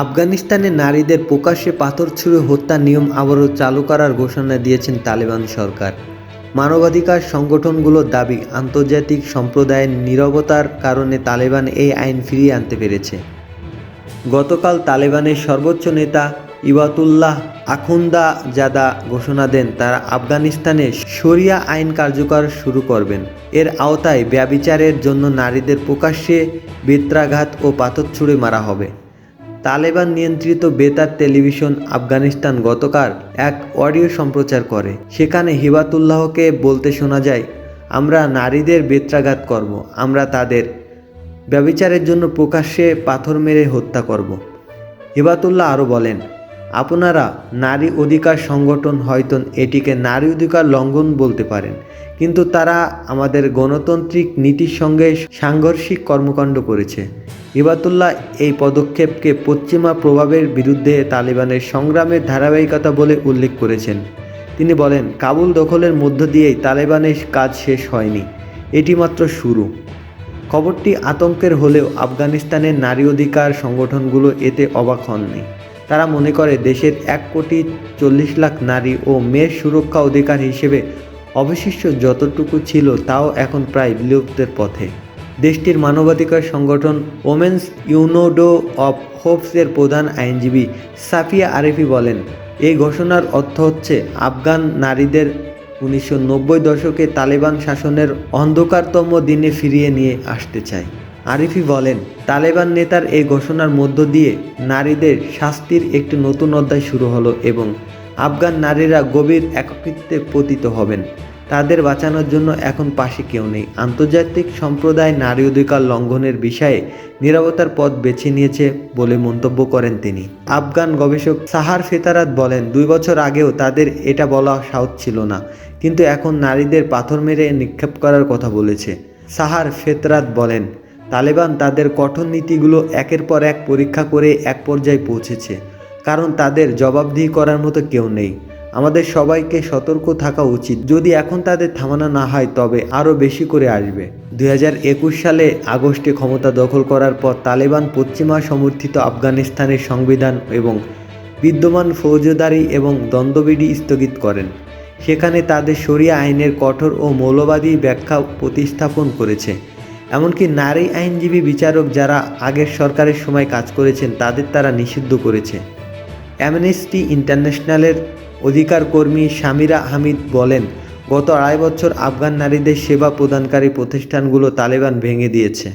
আফগানিস্তানে নারীদের প্রকাশ্যে পাথর ছুঁড়ে হত্যার নিয়ম আবারও চালু করার ঘোষণা দিয়েছেন তালেবান সরকার। মানবাধিকার সংগঠনগুলোর দাবি, আন্তর্জাতিক সম্প্রদায়ের নীরবতার কারণে তালেবান এই আইন ফিরিয়ে আনতে পেরেছে। গতকাল তালেবানের সর্বোচ্চ নেতা ইবাতুল্লাহ আখুন্দা জাদা ঘোষণা দেন, তারা আফগানিস্তানে শরিয়া আইন কার্যকর শুরু করবেন। এর আওতায় ব্যবিচারের জন্য নারীদের প্রকাশ্যে বেত্রাঘাত ও পাথর ছুঁড়ে মারা হবে। তালেবান নিয়ন্ত্রিত বেতার টেলিভিশন আফগানিস্তান গতকাল এক অডিও সম্প্রচার করে। সেখানে হিবাতুল্লাহকে বলতে শোনা যায়, আমরা নারীদের বেত্রাঘাত করব, আমরা তাদের ব্যবিচারের জন্য প্রকাশ্যে পাথর মেরে হত্যা করব। হিবাতুল্লাহ আরও বলেন, আপনারা নারী অধিকার সংগঠন হয়তো এটিকে নারী অধিকার লঙ্ঘন বলতে পারেন কিন্তু তারা আমাদের গণতান্ত্রিক নীতির সঙ্গে সাংঘর্ষিক কর্মকাণ্ড করেছে। ইবাতুল্লাহ এই পদক্ষেপকে পশ্চিমা প্রভাবের বিরুদ্ধে তালিবানের সংগ্রামের ধারাবাহিকতা বলে উল্লেখ করেছেন। তিনি বলেন, কাবুল দখলের মধ্য দিয়েই তালেবানের কাজ শেষ হয়নি। এটি মাত্র শুরু। খবরটি আতঙ্কের হলেও আফগানিস্তানের নারী অধিকার সংগঠনগুলো এতে অবাক হননি। তারা মনে করে, দেশের এক কোটি চল্লিশ লাখ নারী ও মেয়ের সুরক্ষা অধিকার হিসেবে অবশিষ্ট যতটুকু ছিল তাও এখন প্রায় বিলুপ্তের পথে। দেশটির মানবাধিকার সংগঠন ওমেন্স ইউনোডো অফ হোপসের প্রধান আইনজীবী সাফিয়া আরেফি বলেন, এই ঘোষণার অর্থ হচ্ছে আফগান নারীদের উনিশশো নব্বই দশকে তালেবান শাসনের অন্ধকারতম দিনে ফিরিয়ে নিয়ে আসতে চায়। আরিফি বলেন, তালেবান নেতার এই ঘোষণার মধ্য দিয়ে নারীদের শাস্তির একটি নতুন অধ্যায় শুরু হলো এবং আফগান নারীরা গভীর একাকিত্বে পতিত হবেন। তাদের বাঁচানোর জন্য এখন পাশে কেউ নেই। আন্তর্জাতিক সম্প্রদায় নারী অধিকার লঙ্ঘনের বিষয়ে নিরাপত্তার পথ বেছে নিয়েছে বলে মন্তব্য করেন তিনি। আফগান গবেষক সাহার ফেতারাত বলেন, দুই বছর আগেও তাদের এটা বলা সাহস ছিল না, কিন্তু এখন নারীদের পাথর মেরে নিক্ষেপ করার কথা বলেছে। সাহার ফেতরাত বলেন, তালেবান তাদের কঠোর নীতিগুলো একের পর এক পরীক্ষা করে এক পর্যায়ে পৌঁছেছে। কারণ তাদের জবাবদিহি করার মতো কেউ নেই। আমাদের সবাইকে সতর্ক থাকা উচিত। যদি এখন তাদের থামানো না হয়, তবে আরও বেশি করে আসবে। দুই হাজার একুশ সালে আগস্টে ক্ষমতা দখল করার পর তালেবান পশ্চিমা সমর্থিত আফগানিস্তানের সংবিধান এবং বিদ্যমান ফৌজদারি এবং দ্বন্দ্ববিধি স্থগিত করেন। সেখানে তাদের শরিয়া আইনের কঠোর ও মৌলবাদী ব্যাখ্যা প্রতিস্থাপন করেছে। এমনকি নারী আইনজীবী বিচারক যারা আগের সরকারের সময় কাজ করেছেন, তাদের তারা নিষিদ্ধ করেছে। অ্যামনেস্টি ইন্টারন্যাশনালের অধিকার কর্মী সামিরা হামিদ বলেন, গত আড়াই বছর আফগান নারীদের সেবা প্রদানকারী প্রতিষ্ঠানগুলো তালেবান ভেঙে দিয়েছে।